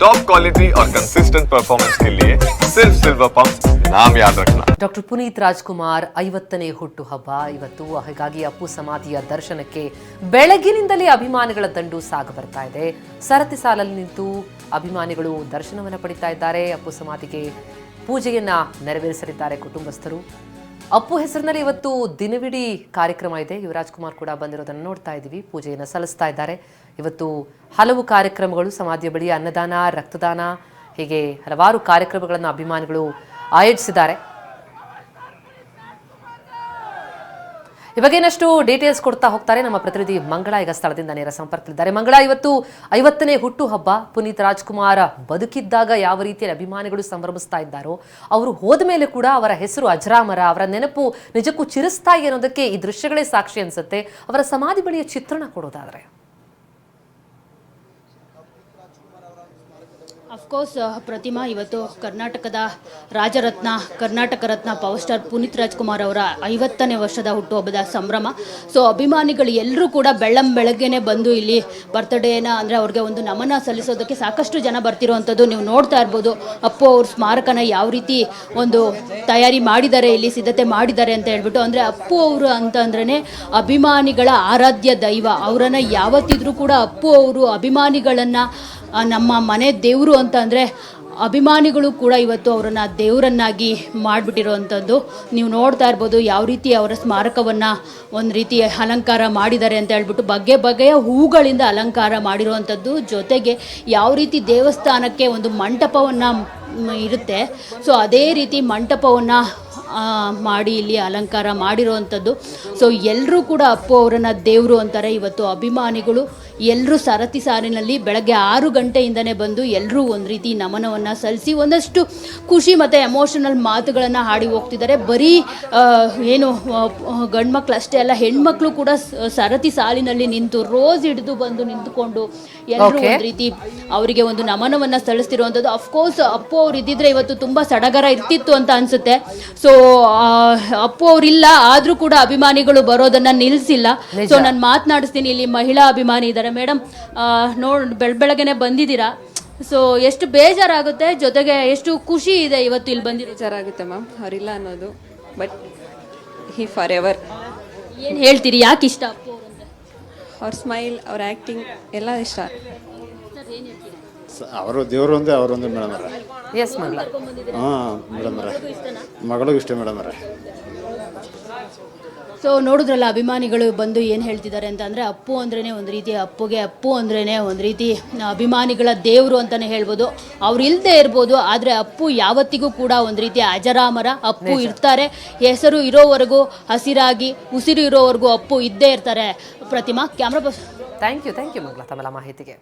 Top quality और consistent performance के लिए सिर्फ सिल्वर पंप नाम याद रखना ಡಾಕ್ಟರ್ ಪುನೀತ್ ರಾಜ್ಕುಮಾರ್ ಐವತ್ತನೇ ಹುಟ್ಟುಹಬ್ಬ ಇವತ್ತು ಹಾಗಾಗಿ ಅಪ್ಪು ಸಮಾಧಿಯ ದರ್ಶನಕ್ಕೆ ಬೆಳಗಿನಿಂದಲೇ ಅಭಿಮಾನಿಗಳ ದಂಡು ಸಾಗ ಬರ್ತಾ ಇದೆ ಸರತಿ ಸಾಲಲ್ಲಿ ನಿಂತು ಅಭಿಮಾನಿಗಳು ದರ್ಶನವನ್ನು ಪಡಿತಾ ಇದ್ದಾರೆ ಅಪ್ಪು ಸಮಾಧಿಗೆ ಪೂಜೆಯನ್ನ ನೆರವೇರಿಸಲಿದ್ದಾರೆ ಕುಟುಂಬಸ್ಥರು ಅಪ್ಪು ಹೆಸರಿನಲ್ಲಿ ಇವತ್ತು ದಿನವಿಡೀ ಕಾರ್ಯಕ್ರಮ ಇದೆ. ಯುವರಾಜ್ ಕುಮಾರ್ ಕೂಡ ಬಂದಿರೋದನ್ನು ನೋಡ್ತಾ ಇದ್ದೀವಿ. ಪೂಜೆಯನ್ನು ಸಲ್ಲಿಸ್ತಾ ಇದ್ದಾರೆ. ಇವತ್ತು ಹಲವು ಕಾರ್ಯಕ್ರಮಗಳು, ಸಮಾಧಿಯ ಬಳಿ ಅನ್ನದಾನ, ರಕ್ತದಾನ, ಹೀಗೆ ಹಲವಾರು ಕಾರ್ಯಕ್ರಮಗಳನ್ನು ಅಭಿಮಾನಿಗಳು ಆಯೋಜಿಸಿದ್ದಾರೆ. ಇವಾಗ ಇನ್ನಷ್ಟು ಡೀಟೇಲ್ಸ್ ಕೊಡ್ತಾ ಹೋಗ್ತಾರೆ ನಮ್ಮ ಪ್ರತಿನಿಧಿ ಮಂಗಳ ಈಗ ಸ್ಥಳದಿಂದ ನೇರ ಸಂಪರ್ಕದಲ್ಲಿದ್ದಾರೆ. ಮಂಗಳ, ಇವತ್ತು ಐವತ್ತನೇ ಹುಟ್ಟು ಹಬ್ಬ ಪುನೀತ್ ರಾಜ್ಕುಮಾರ್ ಬದುಕಿದ್ದಾಗ ಯಾವ ರೀತಿಯಲ್ಲಿ ಅಭಿಮಾನಿಗಳು ಸಂಭ್ರಮಿಸ್ತಾ ಇದ್ದಾರೋ, ಅವರು ಹೋದ ಮೇಲೆ ಕೂಡ ಅವರ ಹೆಸರು ಅಜರಾಮರ, ಅವರ ನೆನಪು ನಿಜಕ್ಕೂ ಚಿರಿಸ್ತಾ ಅನ್ನೋದಕ್ಕೆ ಈ ದೃಶ್ಯಗಳೇ ಸಾಕ್ಷಿ ಅನಿಸುತ್ತೆ. ಅವರ ಸಮಾಧಿ ಬಳಿಯ ಚಿತ್ರಣ ಕೊಡೋದಾದ್ರೆ. ಅಫ್ಕೋರ್ಸ್ ಪ್ರತಿಮಾ ಇವತ್ತು ಕರ್ನಾಟಕದ ರಾಜರತ್ನ, ಕರ್ನಾಟಕ ರತ್ನ ಪವರ್ ಸ್ಟಾರ್ ಪುನೀತ್ ರಾಜ್ಕುಮಾರ್ ಅವರ ಐವತ್ತನೇ ವರ್ಷದ ಹುಟ್ಟುಹಬ್ಬದ ಸಂಭ್ರಮ. ಸೊ ಅಭಿಮಾನಿಗಳು ಎಲ್ಲರೂ ಕೂಡ ಬೆಳ್ಳಂ ಬೆಳಗ್ಗೆನೆ ಬಂದು ಇಲ್ಲಿ ಬರ್ತ್ಡೇನ ಅಂದರೆ ಅವ್ರಿಗೆ ಒಂದು ನಮನ ಸಲ್ಲಿಸೋದಕ್ಕೆ ಸಾಕಷ್ಟು ಜನ ಬರ್ತಿರೋವಂಥದ್ದು ನೀವು ನೋಡ್ತಾ ಇರ್ಬೋದು. ಅಪ್ಪು ಅವ್ರ ಸ್ಮಾರಕನ ಯಾವ ರೀತಿ ಒಂದು ತಯಾರಿ ಮಾಡಿದ್ದಾರೆ, ಇಲ್ಲಿ ಸಿದ್ಧತೆ ಮಾಡಿದ್ದಾರೆ ಅಂತ ಹೇಳ್ಬಿಟ್ಟು ಅಂದರೆ ಅಪ್ಪು ಅವರು ಅಂತ ಅಭಿಮಾನಿಗಳ ಆರಾಧ್ಯ ದೈವ. ಅವರನ್ನು ಯಾವತ್ತಿದ್ರೂ ಕೂಡ ಅಪ್ಪು ಅವರು ಅಭಿಮಾನಿಗಳನ್ನು ನಮ್ಮ ಮನೆ ದೇವರು ಅಂತ ಅಂದರೆ ಅಭಿಮಾನಿಗಳು ಕೂಡ ಇವತ್ತು ಅವರನ್ನು ದೇವರನ್ನಾಗಿ ಮಾಡಿಬಿಟ್ಟಿರೋವಂಥದ್ದು ನೀವು ನೋಡ್ತಾ ಇರ್ಬೋದು ಯಾವ ರೀತಿ ಅವರ ಸ್ಮಾರಕವನ್ನು ಒಂದು ರೀತಿ ಅಲಂಕಾರ ಮಾಡಿದ್ದಾರೆ ಅಂತ ಹೇಳ್ಬಿಟ್ಟು ಬಗೆ ಬಗೆಯ ಹೂಗಳಿಂದ ಅಲಂಕಾರ ಮಾಡಿರುವಂಥದ್ದು ಜೊತೆಗೆ ಯಾವ ರೀತಿ ದೇವಸ್ಥಾನಕ್ಕೆ ಒಂದು ಮಂಟಪವನ್ನು ಇರುತ್ತೆ. ಸೊ ಅದೇ ರೀತಿ ಮಂಟಪವನ್ನು ಮಾಡಿ ಇಲ್ಲಿ ಅಲಂಕಾರ ಮಾಡಿರುವಂಥದ್ದು. ಸೊ ಎಲ್ಲರೂ ಕೂಡ ಅಪ್ಪು ಅವರನ್ನು ದೇವರು ಅಂತಾರೆ. ಇವತ್ತು ಅಭಿಮಾನಿಗಳು ಎಲ್ಲರೂ ಸರತಿ ಸಾಲಿನಲ್ಲಿ ಬೆಳಗ್ಗೆ ಆರು ಗಂಟೆಯಿಂದನೇ ಬಂದು ಎಲ್ಲರೂ ಒಂದು ರೀತಿ ನಮನವನ್ನು ಸಲ್ಲಿಸಿ ಒಂದಷ್ಟು ಖುಷಿ ಮತ್ತು ಎಮೋಷನಲ್ ಮಾತುಗಳನ್ನು ಹಾಡಿ ಹೋಗ್ತಿದ್ದಾರೆ. ಬರೀ ಏನು ಗಂಡ್ಮಕ್ಳು ಅಷ್ಟೇ ಅಲ್ಲ ಹೆಣ್ಮಕ್ಳು ಕೂಡ ಸರತಿ ಸಾಲಿನಲ್ಲಿ ನಿಂತು ರೋಸ್ ಹಿಡಿದು ಬಂದು ನಿಂತುಕೊಂಡು ಎಲ್ಲರೂ. ಒಂದು ರೀತಿ ಅವರಿಗೆ ಒಂದು ನಮನವನ್ನು ಸಲ್ಲಿಸ್ತಿರುವಂಥದ್ದು. ಅಫ್ಕೋರ್ಸ್ ಅಪ್ಪು ಅವ್ರು ಇದ್ದಿದ್ರೆ ಇವತ್ತು ತುಂಬ ಸಡಗರ ಇರ್ತಿತ್ತು ಅಂತ ಅನ್ಸುತ್ತೆ. ಸೊ ಅಪ್ಪು ಅವರಿಲ್ಲ ಆದರೂ ಕೂಡ ಅಭಿಮಾನಿಗಳು ಬರೋದನ್ನ ನಿಲ್ಲಿಸಿಲ್ಲ. ಸೊ ನಾನು ಮಾತನಾಡಿಸ್ತೀನಿ ಇಲ್ಲಿ ಮಹಿಳಾ ಅಭಿಮಾನಿ ಇದ್ದಾರೆ ಮೇಡಮ್ ನೋಡ್ ಬೆಳ್ ಬೆಳಗ್ಗೆನೆ ಬಂದಿದ್ದೀರಾ? ಸೊ ಎಷ್ಟು ಬೇಜಾರಾಗುತ್ತೆ? ಜೊತೆಗೆ ಎಷ್ಟು ಖುಷಿ ಇದೆ ಇವತ್ತು ಇಲ್ಲಿ ಬಂದಿರೋ ಬೇಜಾರಾಗುತ್ತೆ ಮ್ಯಾಮ್ ಅವರಿಲ್ಲ ಅನ್ನೋದು. ಬಟ್ ಹಿ ಫಾರ್ ಎವರ್ ಏನು ಹೇಳ್ತೀರಿ ಯಾಕೆ ಇಷ್ಟ ಅಪ್ಪು ಅವ್ರು ಅವ್ರ ಸ್ಮೈಲ್ ಅವ್ರ ಆ್ಯಕ್ಟಿಂಗ್ ಎಲ್ಲ ಇಷ್ಟ. ಅವರು ದೇವರು ಒಂದೇ ಅವರೊಂದೇ ಮೇಡಮ್ ಅವರೇ. ಎಸ್ ಮಂಗಳ ಹಾಂ ಮೇಡಮ್ ಅವರೇ. ಮಗಳಿಗೂ ಇಷ್ಟ ಮೇಡಮ್ ಅವರೇ. ಸೊ ನೋಡಿದ್ರಲ್ಲ ಅಭಿಮಾನಿಗಳು ಬಂದು ಏನು ಹೇಳ್ತಿದ್ದಾರೆ ಅಂತ ಅಂದರೆ ಅಪ್ಪು ಅಂದ್ರೇ ಒಂದು ರೀತಿ ಅಪ್ಪುಗೆ ಅಪ್ಪು ಅಂದ್ರೇ ಒಂದು ರೀತಿ ಅಭಿಮಾನಿಗಳ ದೇವರು ಅಂತಲೇ ಹೇಳ್ಬೋದು. ಅವ್ರು ಇಲ್ಲದೆ ಇರ್ಬೋದು ಆದರೆ ಅಪ್ಪು ಯಾವತ್ತಿಗೂ ಕೂಡ ಒಂದು ರೀತಿ ಅಜರಾಮರ. ಅಪ್ಪು ಇರ್ತಾರೆ ಹೆಸರು ಇರೋವರೆಗೂ ಹಸಿರಾಗಿ ಉಸಿರು ಇರೋವರೆಗೂ ಅಪ್ಪು ಇದ್ದೇ ಇರ್ತಾರೆ. Prathima camera person thank you thank you Mangla ತಮ್ಮೆಲ್ಲ ಮಾಹಿತಿಗೆ.